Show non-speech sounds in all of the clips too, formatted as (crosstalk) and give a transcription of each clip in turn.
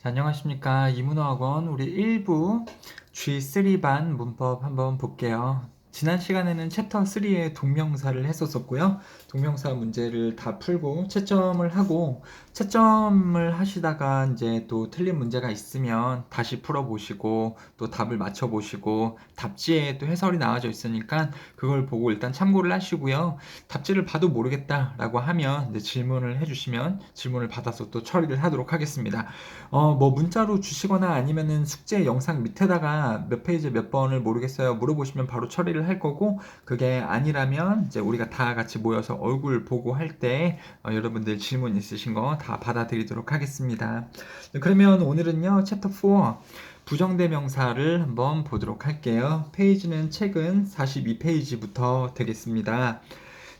자, 안녕하십니까. 이문어학원 우리 1부 G3반 문법 한번 볼게요. 지난 시간에는 챕터 3의 동명사를 했었었고요. 동명사 문제를 다 풀고 채점을 하고 채점을 하시다가 이제 또 틀린 문제가 있으면 다시 풀어보시고 또 답을 맞춰보시고 답지에 또 해설이 나와져 있으니까 그걸 보고 일단 참고를 하시고요. 답지를 봐도 모르겠다라고 하면 질문을 해주시면 질문을 받아서 또 처리를 하도록 하겠습니다. 어, 뭐 문자로 주시거나 아니면은 숙제 영상 밑에다가 몇 페이지 몇 번을 모르겠어요. 물어보시면 바로 처리를 할 거고 그게 아니라면 이제 우리가 다 같이 모여서 얼굴 보고 할때 어, 여러분들 질문 있으신 거 다 받아드리도록 하겠습니다. 네, 그러면 오늘은요 챕터 4 부정대명사를 한번 보도록 할게요. 페이지는 책은 42페이지부터 되겠습니다.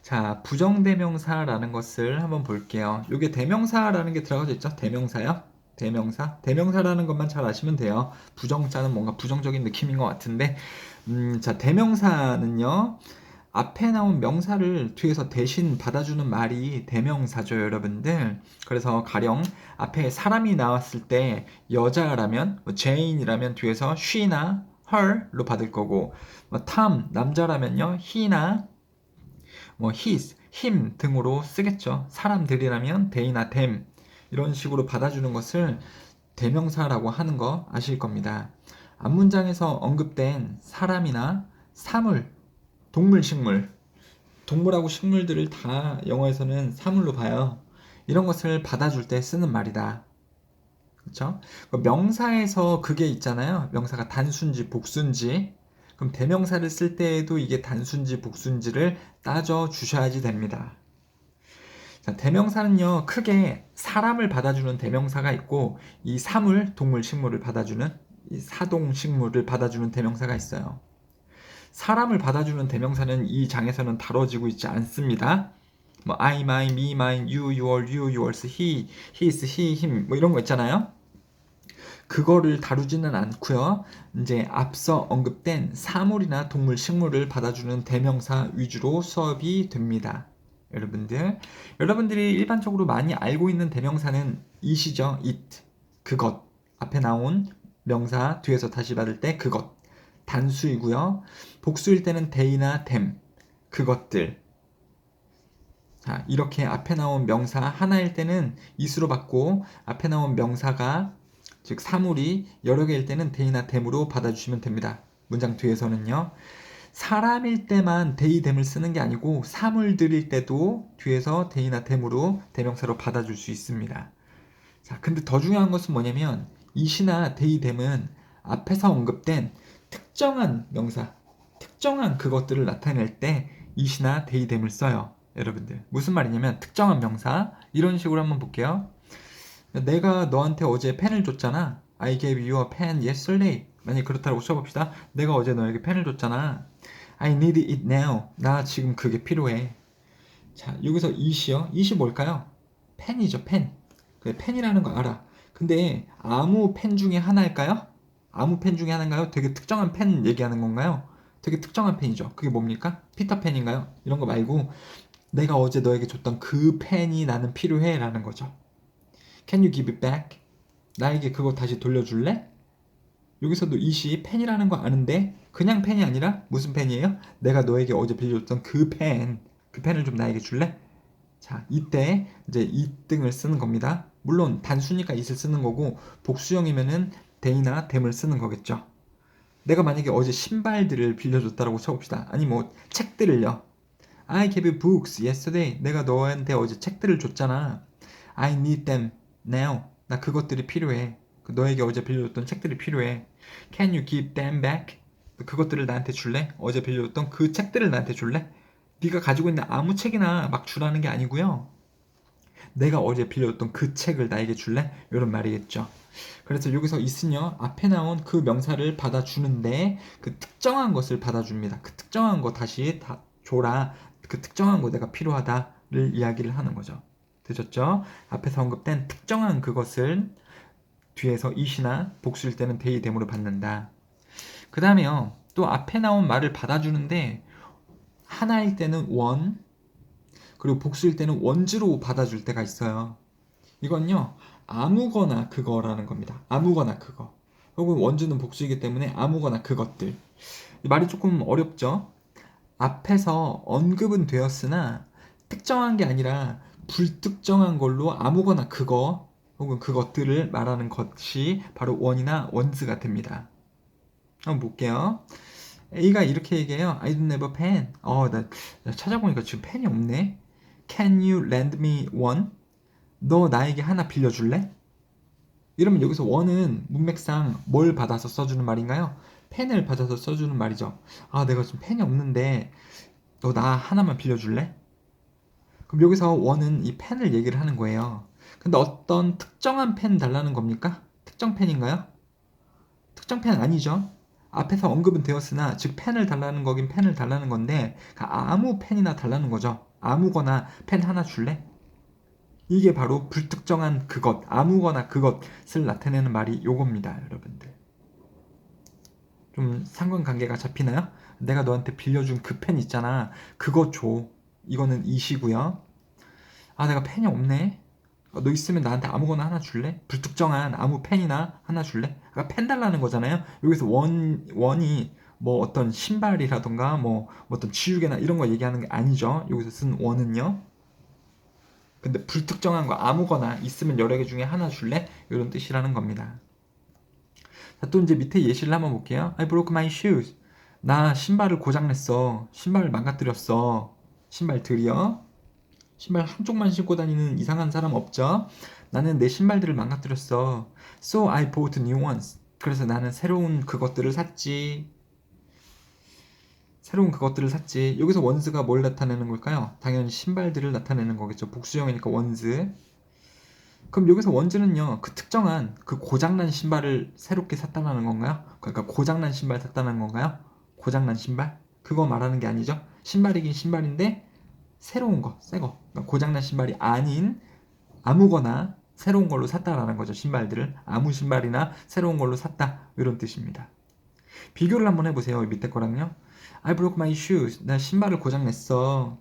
자, 부정대명사라는 것을 한번 볼게요. 이게 대명사라는 게 들어가져 있죠? 대명사요? 대명사? 대명사라는 것만 잘 아시면 돼요. 부정자는 뭔가 부정적인 느낌인 것 같은데, 음, 자, 대명사는요, 앞에 나온 명사를 뒤에서 대신 받아주는 말이 대명사죠, 여러분들. 그래서 가령 앞에 사람이 나왔을 때 여자라면, 뭐 제인이라면 뒤에서 she나 her로 받을 거고, 뭐 Tom, 남자라면요, he나 뭐 his, him 등으로 쓰겠죠. 사람들이라면 they나 them 이런 식으로 받아주는 것을 대명사라고 하는 거 아실 겁니다. 앞 문장에서 언급된 사람이나 사물, 동물, 식물, 동물하고 식물들을 다 영어에서는 사물로 봐요. 이런 것을 받아줄 때 쓰는 말이다. 그렇죠? 명사에서 그게 있잖아요. 명사가 단순지, 복순지. 그럼 대명사를 쓸 때에도 이게 단순지, 복순지를 따져 주셔야지 됩니다. 자, 대명사는요, 크게 사람을 받아주는 대명사가 있고, 이 사물, 동물, 식물을 받아주는, 이 사동, 식물을 받아주는 대명사가 있어요. 사람을 받아주는 대명사는 이 장에서는 다뤄지고 있지 않습니다. 뭐 I, my, me, mine, you, your, you, yours, he, his, he, him 뭐 이런 거 있잖아요. 그거를 다루지는 않고요. 이제 앞서 언급된 사물이나 동물, 식물을 받아주는 대명사 위주로 수업이 됩니다. 여러분들, 여러분들이 일반적으로 많이 알고 있는 대명사는 이시죠. it, 그것. 앞에 나온 명사 뒤에서 다시 받을 때 그것. 단수이고요. 복수일 때는 they나 them, 그것들. 자, 이렇게 앞에 나온 명사 하나일 때는 이수로 받고 앞에 나온 명사가 즉 사물이 여러 개일 때는 they나 them으로 받아주시면 됩니다. 문장 뒤에서는요. 사람일 때만 them을 쓰는 게 아니고 사물들일 때도 뒤에서 they나 them으로 대명사로 받아줄 수 있습니다. 자, 근데 더 중요한 것은 뭐냐면 이시나 them은 앞에서 언급된 특정한 명사, 특정한 그것들을 나타낼 때 이시나 데이댐을 써요. 여러분들. 무슨 말이냐면 특정한 명사 이런 식으로 한번 볼게요. 내가 너한테 어제 펜을 줬잖아. I gave you a pen yesterday. 만약 그렇다고 써봅시다. 내가 어제 너에게 펜을 줬잖아. I need it now. 나 지금 그게 필요해. 자, 여기서 it이요. it이 뭘까요? 펜이죠, 펜. 그래, 펜이라는 거 알아. 근데 아무 펜 중에 하나일까요? 아무 펜 중에 하나인가요? 되게 특정한 펜 얘기하는 건가요? 되게 특정한 펜이죠. 그게 뭡니까? 피터펜인가요? 이런 거 말고 내가 어제 너에게 줬던 그 펜이 나는 필요해 라는 거죠. Can you give it back? 나에게 그거 다시 돌려줄래? 여기서도 이시 펜이라는 거 아는데 그냥 펜이 아니라 무슨 펜이에요? 내가 너에게 어제 빌려줬던 그 펜, 그 펜을 좀 나에게 줄래? 자, 이때 이제 이 등을 쓰는 겁니다. 물론 단수니까 it을 쓰는 거고 복수형이면은 데이나 댐을 쓰는 거겠죠. 내가 만약에 어제 신발들을 빌려줬다라고 쳐봅시다. 아니 뭐 책들을요. I gave you books yesterday. 내가 너한테 어제 책들을 줬잖아. I need them now. 나 그것들이 필요해. 그 너에게 어제 빌려줬던 책들이 필요해. Can you give them back? 그것들을 나한테 줄래? 어제 빌려줬던 그 책들을 나한테 줄래? 네가 가지고 있는 아무 책이나 막 주라는 게 아니고요. 내가 어제 빌려줬던 그 책을 나에게 줄래? 이런 말이겠죠. 그래서 여기서 있으며 앞에 나온 그 명사를 받아주는데 그 특정한 것을 받아줍니다. 그 특정한 거 다시 다 줘라. 그 특정한 거 내가 필요하다를 이야기를 하는 거죠. 되셨죠? 앞에서 언급된 특정한 그것을 뒤에서 이시나 복수일 때는 대이됨으로 받는다. 그 다음에요. 또 앞에 나온 말을 받아주는데 하나일 때는 원 그리고 복수일 때는 원주로 받아줄 때가 있어요. 이건요. 아무거나 그거라는 겁니다. 아무거나 그거. 혹은 원주는 복수이기 때문에 아무거나 그것들. 이 말이 조금 어렵죠? 앞에서 언급은 되었으나 특정한 게 아니라 불특정한 걸로 아무거나 그거 혹은 그것들을 말하는 것이 바로 원이나 원스가 됩니다. 한번 볼게요. A가 이렇게 얘기해요. I don't have a pen. 어, 나, 나 찾아보니까 지금 펜이 없네. Can you lend me one? 너 나에게 하나 빌려줄래? 이러면 여기서 원은 문맥상 뭘 받아서 써주는 말인가요? 펜을 받아서 써주는 말이죠. 아, 내가 지금 펜이 없는데 너 나 하나만 빌려줄래? 그럼 여기서 원은 이 펜을 얘기를 하는 거예요. 근데 어떤 특정한 펜 달라는 겁니까? 특정 펜인가요? 특정 펜 아니죠. 앞에서 언급은 되었으나 즉 펜을 달라는 거긴 펜을 달라는 건데 아무 펜이나 달라는 거죠. 아무거나 펜 하나 줄래? 이게 바로 불특정한 그것, 아무거나 그것을 나타내는 말이 요겁니다, 여러분들. 좀 상관관계가 잡히나요? 내가 너한테 빌려준 그 펜 있잖아. 그거 줘. 이거는 이시고요. 아, 내가 펜이 없네. 어, 너 있으면 나한테 아무거나 하나 줄래? 불특정한 아무 펜이나 하나 줄래? 아까 펜 달라는 거잖아요. 여기서 원 원이 뭐 어떤 신발이라던가 뭐, 뭐 어떤 지우개나 이런 거 얘기하는 게 아니죠. 여기서 쓴 원은요. 근데 불특정한 거 아무거나 있으면 여러 개 중에 하나 줄래? 이런 뜻이라는 겁니다. 자, 또 이제 밑에 예시를 한번 볼게요. I broke my shoes. 나 신발을 고장냈어. 신발을 망가뜨렸어. 신발 들이요. 신발 한쪽만 신고 다니는 이상한 사람 없죠? 나는 내 신발들을 망가뜨렸어. So I bought new ones. 그래서 나는 새로운 그것들을 샀지. 새로운 그것들을 샀지. 여기서 원스가 뭘 나타내는 걸까요? 당연히 신발들을 나타내는 거겠죠. 복수형이니까 원스. 그럼 여기서 원즈는요, 그 특정한 그 고장난 신발을 새롭게 샀다는 건가요? 그러니까 고장난 신발 샀다는 건가요? 고장난 신발? 그거 말하는 게 아니죠. 신발이긴 신발인데 새로운 거, 새 거. 그러니까 고장난 신발이 아닌 아무거나 새로운 걸로 샀다라는 거죠. 신발들을 아무 신발이나 새로운 걸로 샀다 이런 뜻입니다. 비교를 한번 해보세요. 밑에 거랑요. I broke my shoes. 나 신발을 고장냈어.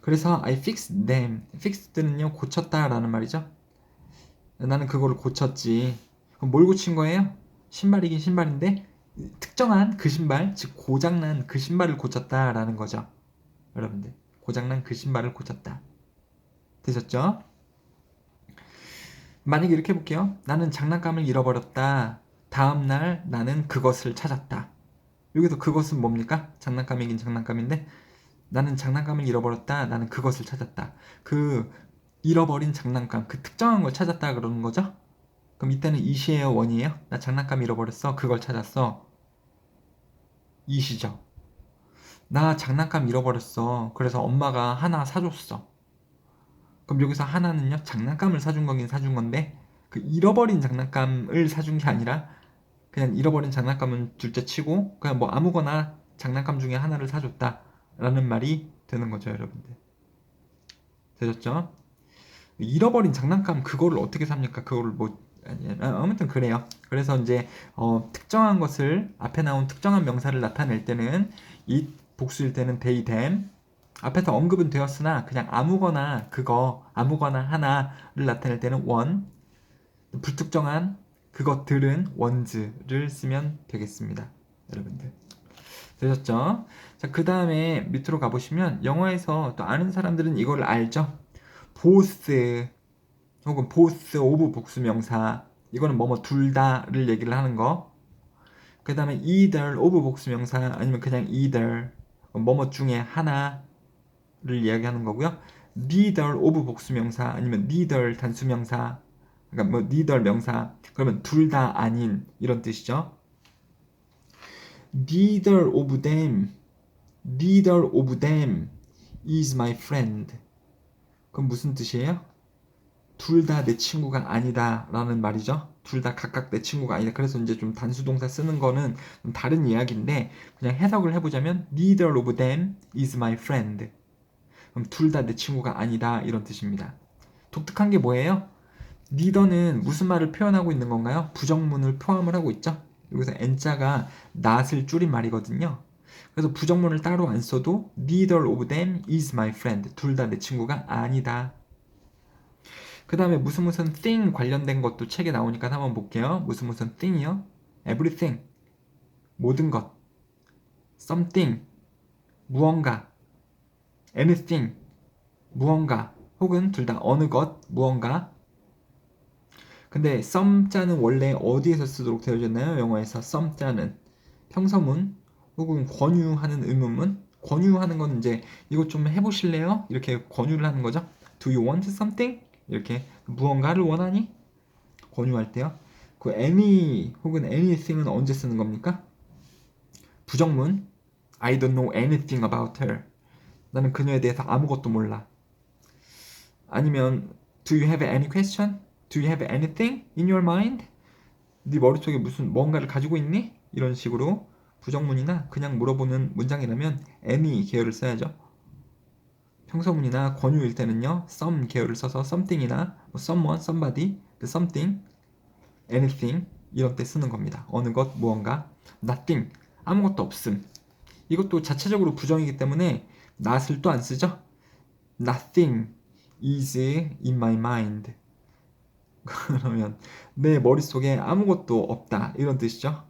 그래서 I fixed them. fixed는요 고쳤다라는 말이죠. 나는 그거를 고쳤지. 그럼 뭘 고친 거예요? 신발이긴 신발인데 특정한 그 신발, 즉 고장난 그 신발을 고쳤다라는 거죠. 여러분들. 고장난 그 신발을 고쳤다. 되셨죠? 만약에 이렇게 해볼게요. 나는 장난감을 잃어버렸다. 다음날 나는 그것을 찾았다. 여기서 그것은 뭡니까? 장난감이긴 장난감인데 나는 장난감을 잃어버렸다. 나는 그것을 찾았다. 그 잃어버린 장난감, 그 특정한 걸 찾았다 그러는 거죠? 그럼 이때는 이시에요 원이에요? 나 장난감 잃어버렸어. 그걸 찾았어. 이시죠. 나 장난감 잃어버렸어. 그래서 엄마가 하나 사줬어. 그럼 여기서 하나는요, 장난감을 사준 거긴 사준 건데, 그 잃어버린 장난감을 사준 게 아니라, 그냥 잃어버린 장난감은 둘째 치고, 그냥 뭐 아무거나 장난감 중에 하나를 사줬다. 라는 말이 되는 거죠, 여러분들. 되셨죠? 잃어버린 장난감, 그거를 어떻게 삽니까? 그거를 뭐, 아, 아무튼 그래요. 그래서 이제, 어, 특정한 것을, 앞에 나온 특정한 명사를 나타낼 때는, 이 복수일 때는 they, them. 앞에서 언급은 되었으나 그냥 아무거나 그거, 아무거나 하나를 나타낼 때는 one. 불특정한 그것들은 ones를 쓰면 되겠습니다. 여러분들. 되셨죠? 자, 그 다음에 밑으로 가보시면 영어에서 또 아는 사람들은 이걸 알죠? both 혹은 both of 복수 명사 이거는 뭐뭐 둘 다를 얘기를 하는 거. 그 다음에 either of 복수 명사 아니면 그냥 either 뭐뭐 중에 하나를 이야기하는 거고요. neither of 복수명사 아니면 neither 단수명사 그러니까 뭐 neither 명사 그러면 둘 다 아닌 이런 뜻이죠. neither of them neither of them is my friend 그럼 무슨 뜻이에요? 둘 다 내 친구가 아니다 라는 말이죠. 둘 다 각각 내 친구가 아니다. 그래서 이제 좀 단수 동사 쓰는 거는 좀 다른 이야기인데 그냥 해석을 해보자면 neither of them is my friend. 그럼 둘 다 내 친구가 아니다 이런 뜻입니다. 독특한 게 뭐예요? neither는 무슨 말을 표현하고 있는 건가요? 부정문을 포함을 하고 있죠. 여기서 n자가 not을 줄인 말이거든요. 그래서 부정문을 따로 안 써도 neither of them is my friend. 둘 다 내 친구가 아니다. 그 다음에 무슨 무슨 thing 관련된 것도 책에 나오니까 한번 볼게요. 무슨 무슨 thing이요? everything. 모든 것. something. 무언가. anything. 무언가. 혹은 둘 다 어느 것, 무언가. 근데 some자는 원래 어디에서 쓰도록 되어졌나요? 영어에서 some자는 평서문 혹은 권유하는 의문문. 권유하는 건 이제 이것 좀 해보실래요? 이렇게 권유를 하는 거죠. Do you want something? 이렇게 무언가를 원하니? 권유할 때요. 그 any 혹은 anything은 언제 쓰는 겁니까? 부정문 I don't know anything about her. 나는 그녀에 대해서 아무것도 몰라. 아니면 Do you have any question? Do you have anything in your mind? 네 머릿속에 무슨 뭔가를 가지고 있니? 이런 식으로 부정문이나 그냥 물어보는 문장이라면 any 계열을 써야죠. 평서문이나 권유일 때는요, some 계열을 써서 something이나 뭐 someone, somebody, something, anything 이런 때 쓰는 겁니다. 어느 것, 무언가, nothing, 아무것도 없음. 이것도 자체적으로 부정이기 때문에 not을 또 안 쓰죠. Nothing is in my mind. (laughs) 그러면 내 머릿속에 아무것도 없다 이런 뜻이죠.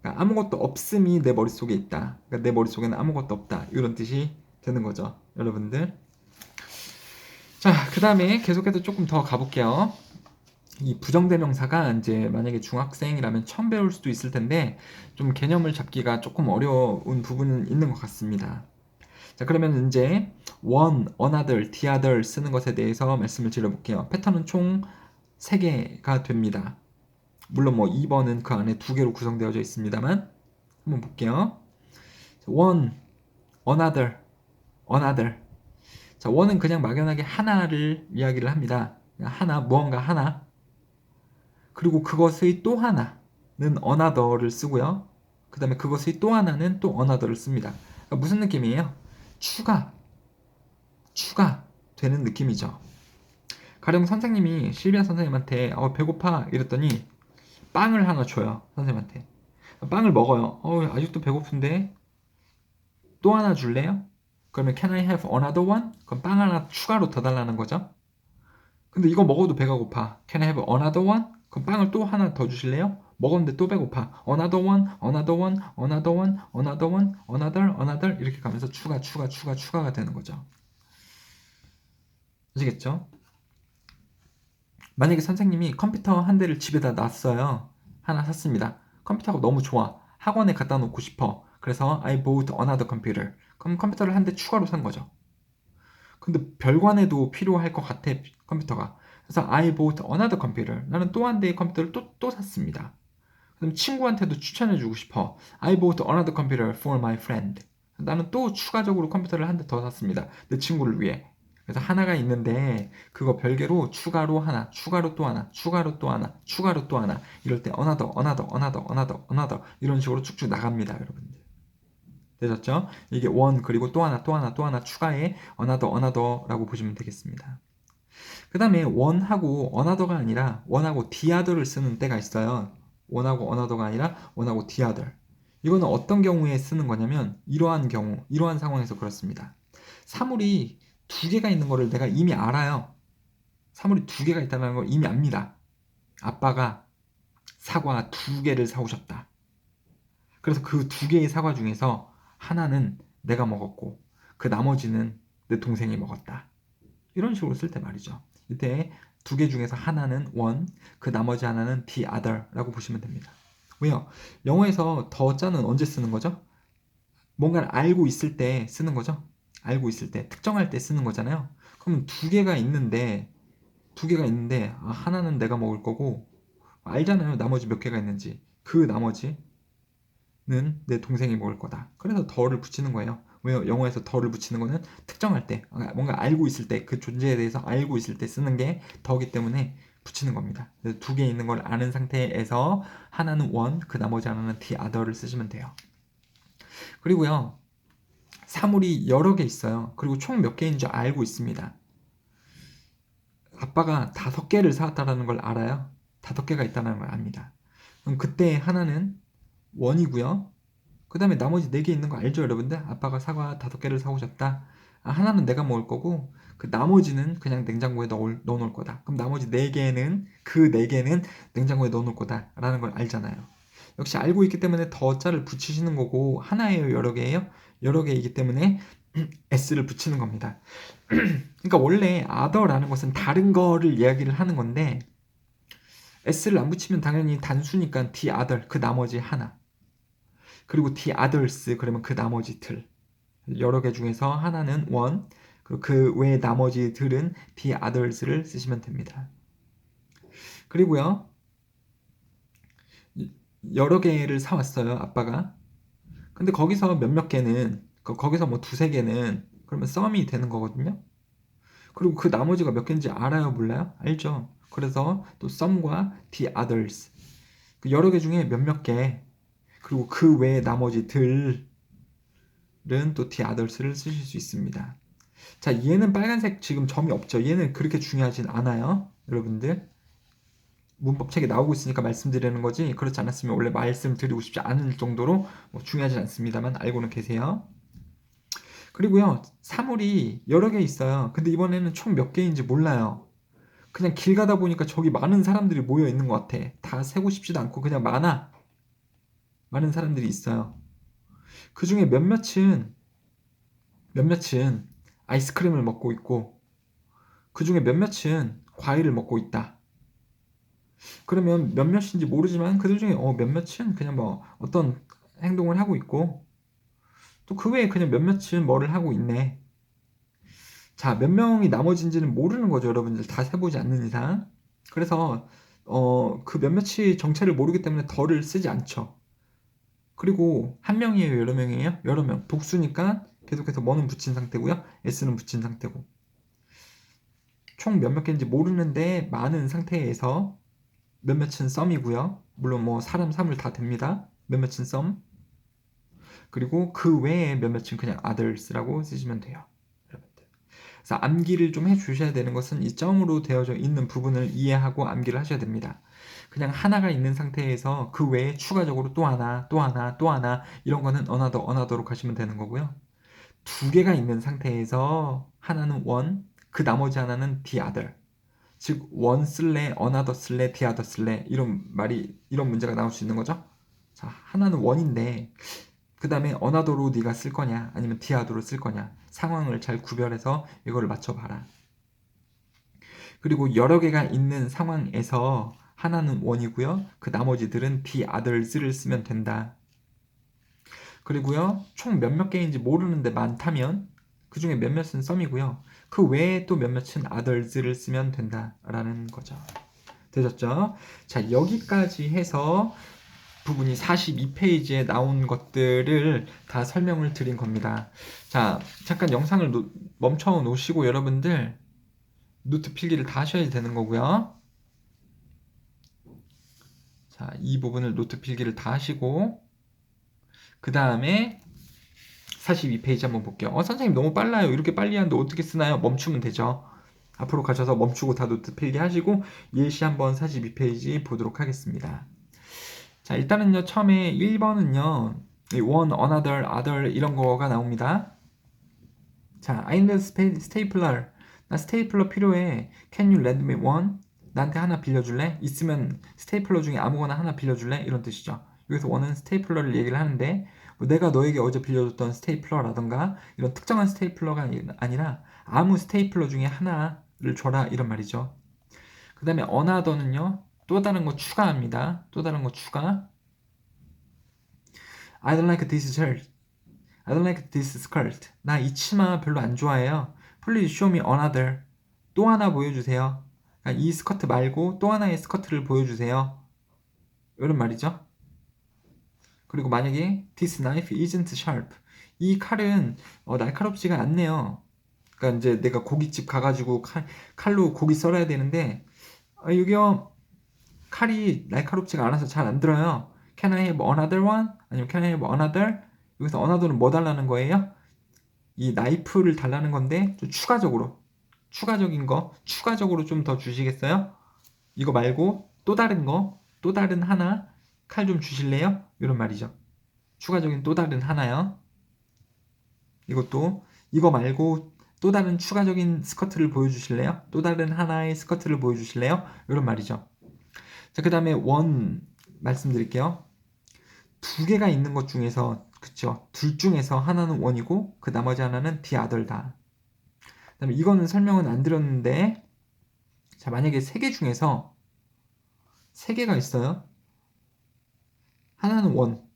그러니까 아무것도 없음이 내 머릿속에 있다. 그러니까 내 머릿속에는 아무것도 없다. 이런 뜻이 되는 거죠. 여러분들. 자, 그 다음에 계속해서 조금 더 가볼게요. 이 부정대명사가 이제 만약에 중학생이라면 처음 배울 수도 있을 텐데 좀 개념을 잡기가 조금 어려운 부분은 있는 것 같습니다. 자, 그러면 이제 one, another, the other 쓰는 것에 대해서 말씀을 드려볼게요. 패턴은 총 3개가 됩니다. 물론 뭐 2번은 그 안에 두 개로 구성되어져 있습니다만 한번 볼게요. one, another, another. 자, one은 그냥 막연하게 하나를 이야기를 합니다. 하나, 무언가 하나. 그리고 그것의 또 하나는 another를 쓰고요. 그 다음에 그것의 또 하나는 또 another를 씁니다. 그러니까 무슨 느낌이에요? 추가, 추가 되는 느낌이죠. 가령 선생님이 실비아 선생님한테 어, 배고파 이랬더니 빵을 하나 줘요 선생님한테 빵을 먹어요 어, 아직도 배고픈데 또 하나 줄래요? 그러면 can I have another one? 그럼 빵 하나 추가로 더 달라는 거죠 근데 이거 먹어도 배가 고파 can I have another one? 그럼 빵을 또 하나 더 주실래요? 먹었는데 또 배고파 another one, another one, another one, another one, another, another 이렇게 가면서 추가, 추가, 추가, 추가가 되는 거죠 아시겠죠? 만약에 선생님이 컴퓨터 한 대를 집에다 놨어요. 하나 샀습니다. 컴퓨터가 너무 좋아. 학원에 갖다 놓고 싶어. 그래서 I bought another computer. 그럼 컴퓨터를 한 대 추가로 산 거죠. 근데 별관에도 필요할 것 같아 컴퓨터가. 그래서 I bought another computer. 나는 또 한 대의 컴퓨터를 또, 또 샀습니다. 그럼 친구한테도 추천해주고 싶어. I bought another computer for my friend. 나는 또 추가적으로 컴퓨터를 한 대 더 샀습니다. 내 친구를 위해. 그래서 하나가 있는데 그거 별개로 추가로 하나, 추가로 또 하나, 추가로 또 하나, 추가로 또 하나 이럴 때 어나더, 어나더, 어나더, 어나더, 어나더 이런 식으로 쭉쭉 나갑니다, 여러분들. 되셨죠? 이게 원 그리고 또 하나, 또 하나, 또 하나 추가해 어나더, 어나더라고 보시면 되겠습니다. 그 다음에 원하고 어나더가 아니라 원하고 디아더를 쓰는 때가 있어요. 원하고 어나더가 아니라 원하고 디아더. 이거는 어떤 경우에 쓰는 거냐면 이러한 경우, 이러한 상황에서 그렇습니다. 사물이 두 개가 있는 거를 내가 이미 알아요. 사물이 두 개가 있다는 걸 이미 압니다. 아빠가 사과 두 개를 사오셨다. 그래서 그 두 개의 사과 중에서 하나는 내가 먹었고 그 나머지는 내 동생이 먹었다. 이런 식으로 쓸 때 말이죠. 이때 두 개 중에서 하나는 one, 그 나머지 하나는 the other라고 보시면 됩니다. 왜요? 영어에서 더 자는 언제 쓰는 거죠? 뭔가를 알고 있을 때 쓰는 거죠. 알고 있을 때 특정할 때 쓰는 거잖아요. 그럼 두 개가 있는데 두 개가 있는데 아, 하나는 내가 먹을 거고 알잖아요. 나머지 몇 개가 있는지. 그 나머지는 내 동생이 먹을 거다. 그래서 더를 붙이는 거예요. 왜요? 영어에서 더를 붙이는 거는 특정할 때 뭔가 알고 있을 때 그 존재에 대해서 알고 있을 때 쓰는 게 더기 때문에 붙이는 겁니다. 두 개 있는 걸 아는 상태에서 하나는 one, 그 나머지 하나는 the other를 쓰시면 돼요. 그리고요. 사물이 여러 개 있어요. 그리고 총 몇 개인 줄 알고 있습니다. 아빠가 다섯 개를 사왔다는 걸 알아요. 다섯 개가 있다는 걸 압니다. 그럼 그때 하나는 원이고요. 그 다음에 나머지 네개 있는 거 알죠, 여러분들? 아빠가 사과 다섯 개를 사오셨다. 아, 하나는 내가 먹을 거고 그 나머지는 그냥 냉장고에 넣어, 넣어놓을 거다. 그럼 나머지 네 개는 그네 개는 냉장고에 넣어놓을 거다 라는 걸 알잖아요. 역시 알고 있기 때문에 더 자를 붙이시는 거고 하나예요, 여러 개예요? 여러 개이기 때문에 (clears throat) s를 붙이는 겁니다. (clears throat) 그러니까 원래 other라는 것은 다른 거를 이야기를 하는 건데 s를 안 붙이면 당연히 단수니까 the other 그 나머지 하나 그리고 the others 그러면 그 나머지 들. 여러 개 중에서 하나는 one 그리고 그 외 나머지 들은 the others를 쓰시면 됩니다. 그리고요 여러 개를 사왔어요 아빠가. 근데 거기서 몇몇 개는 그 거기서 뭐 두세 개는 그러면 썸이 되는 거거든요. 그리고 그 나머지가 몇 개인지 알아요 몰라요? 알죠? 그래서 또 썸과 the others. 그 여러 개 중에 몇몇 개 그리고 그외 나머지 들은 또 the others를 쓰실 수 있습니다 자 얘는 빨간색 지금 점이 없죠 얘는 그렇게 중요하진 않아요 여러분들 문법책에 나오고 있으니까 말씀드리는 거지 그렇지 않았으면 원래 말씀드리고 싶지 않을 정도로 뭐 중요하지 않습니다만 알고는 계세요. 그리고요 사물이 여러 개 있어요. 근데 이번에는 총 몇 개인지 몰라요. 그냥 길 가다 보니까 저기 많은 사람들이 모여 있는 것 같아. 다 세고 싶지도 않고 그냥 많아. 많은 사람들이 있어요. 그 중에 몇몇은 몇몇은 아이스크림을 먹고 있고 그 중에 몇몇은 과일을 먹고 있다. 그러면 몇몇인지 모르지만 그들 중에 어, 몇몇은 그냥 뭐 어떤 행동을 하고 있고 또 그 외에 그냥 몇몇은 뭐를 하고 있네. 자, 몇 명이 나머지인지는 모르는 거죠, 여러분들. 다 세보지 않는 이상. 그래서 어, 그 몇몇이 정체를 모르기 때문에 덜을 쓰지 않죠. 그리고 한 명이에요, 여러 명이에요? 여러 명. 복수니까 계속해서 뭐는 붙인 상태고요. s는 붙인 상태고. 총 몇몇 개인지 모르는데 많은 상태에서 몇몇은 썸이고요. 물론 뭐 사람 사물 다 됩니다. 몇몇은 썸. 그리고 그 외에 몇몇은 그냥 others라고 쓰시면 돼요. 그래서 암기를 좀 해주셔야 되는 것은 이 점으로 되어져 있는 부분을 이해하고 암기를 하셔야 됩니다. 그냥 하나가 있는 상태에서 그 외에 추가적으로 또 하나, 또 하나, 또 하나 이런 거는 어나더, 어나더로 가시면 되는 거고요. 두 개가 있는 상태에서 하나는 one, 그 나머지 하나는 the other. 즉 one 쓸래, another 쓸래, the other 쓸래 이런 말이 이런 문제가 나올 수 있는 거죠. 자 하나는 one인데 그 다음에 another로 네가 쓸 거냐 아니면 other로 쓸 거냐 상황을 잘 구별해서 이거를 맞춰봐라. 그리고 여러 개가 있는 상황에서 하나는 one이고요. 그 나머지들은 others를 쓰면 된다. 그리고요 총 몇몇 개인지 모르는데 많다면 그 중에 몇몇은 썸이고요. 그 외에 또 몇몇은 others를 쓰면 된다라는 거죠. 되셨죠? 자, 여기까지 해서 부분이 42페이지에 나온 것들을 다 설명을 드린 겁니다. 자, 잠깐 영상을 노, 멈춰 놓으시고 여러분들 노트 필기를 다 하셔야 되는 거고요. 자, 이 부분을 노트 필기를 다 하시고 그 다음에 42페이지 한번 볼게요. 어, 선생님 너무 빨라요. 이렇게 빨리 하는데 어떻게 쓰나요? 멈추면 되죠. 앞으로 가셔서 멈추고 다 노트 필기 하시고 예시 한번 42페이지 보도록 하겠습니다. 자, 일단은요, 처음에 1번은요, one, another, other 이런 거가 나옵니다. 자, I need stapler. 나 스테이플러 필요해. Can you lend me one? 나한테 하나 빌려줄래? 있으면 스테이플러 중에 아무거나 하나 빌려줄래? 이런 뜻이죠. 여기서 원은 스테이플러를 얘기를 하는데 뭐 내가 너에게 어제 빌려줬던 스테이플러라던가 이런 특정한 스테이플러가 아니라 아무 스테이플러 중에 하나를 줘라 이런 말이죠. 그 다음에 어나더는요 또 다른 거 추가합니다. 또 다른 거 추가. I don't like this shirt. I don't like this skirt. 나 이 치마 별로 안 좋아해요. Please show me another. 또 하나 보여주세요. 그러니까 이 스커트 말고 또 하나의 스커트를 보여주세요. 이런 말이죠. 그리고 만약에 this knife isn't sharp. 이 칼은 어, 날카롭지가 않네요. 그러니까 이제 내가 고깃집 가가지고 칼, 칼로 고기 썰어야 되는데 아, 여기요 칼이 날카롭지가 않아서 잘 안 들어요. Can I have another one? 아니면 Can I have another? 여기서 another는 뭐 달라는 거예요? 이 나이프를 달라는 건데 좀 추가적으로 추가적인 거 추가적으로 좀 더 주시겠어요? 이거 말고 또 다른 거 또 다른 하나 칼 좀 주실래요? 이런 말이죠. 추가적인 또 다른 하나요. 이것도 이거 말고 또 다른 추가적인 스커트를 보여주실래요? 또 다른 하나의 스커트를 보여주실래요? 이런 말이죠. 자, 그 다음에 원 말씀드릴게요. 두 개가 있는 것 중에서 그쵸? 둘 중에서 하나는 원이고 그 나머지 하나는 디아덜다. 그 다음에 이거는 설명은 안 드렸는데 자 만약에 세 개 중에서 세 개가 있어요. 하나는 원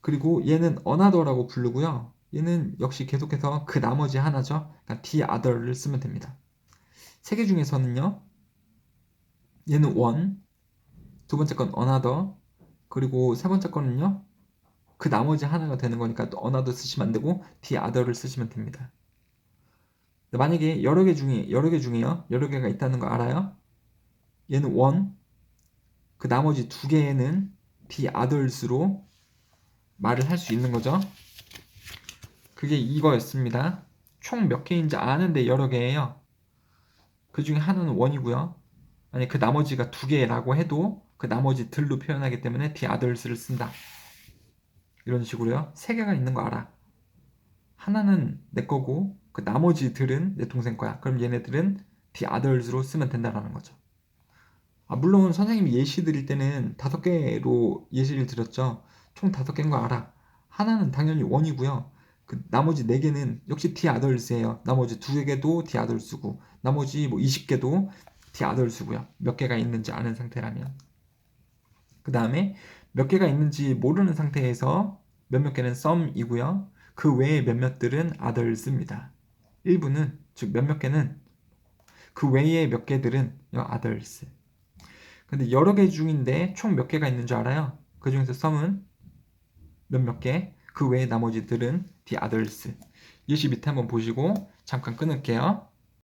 그리고 얘는 어나더라고 부르고요. 얘는 역시 계속해서 그 나머지 하나죠. 그러니까 디아덜을 쓰면 됩니다. 세 개 중에서는요. 얘는 원, 두 번째 건 another, 그리고 세 번째 거는요. 그 나머지 하나가 되는 거니까 또 another 쓰시면 안 되고 the other를 쓰시면 됩니다. 만약에 여러 개 중에 여러 개 중에요. 여러 개가 있다는 거 알아요? 얘는 one, 그 나머지 두 개는 the others로 말을 할 수 있는 거죠. 그게 이거였습니다. 총 몇 개인지 아는데 여러 개예요. 그 중에 하나는 원이고요. 아니 그 나머지가 두 개라고 해도 그 나머지 들로 표현하기 때문에 the others를 쓴다. 이런 식으로요. 세 개가 있는 거 알아. 하나는 내 거고 그 나머지 들은 내 동생 거야. 그럼 얘네들은 the others로 쓰면 된다라는 거죠. 아, 물론 선생님이 예시 드릴 때는 다섯 개로 예시를 드렸죠. 총 다섯 개인 거 알아. 하나는 당연히 원이고요. 그 나머지 네 개는 역시 the others예요. 나머지 두 개도 the others고 나머지 뭐 20개도 others고요. 몇 개가 있는지 아는 상태라면. 그 다음에 몇 개가 있는지 모르는 상태에서 몇몇 개는 some이고요. 그 외에 몇몇들은 others입니다. 일부는 즉 몇몇 개는 그 외에 몇 개들은 others. 근데 여러 개 중인데 총 몇 개가 있는 줄 알아요? 그 중에서 some은 몇몇 개, 그 외에 나머지들은 the others. 예시 밑에 한번 보시고 잠깐 끊을게요.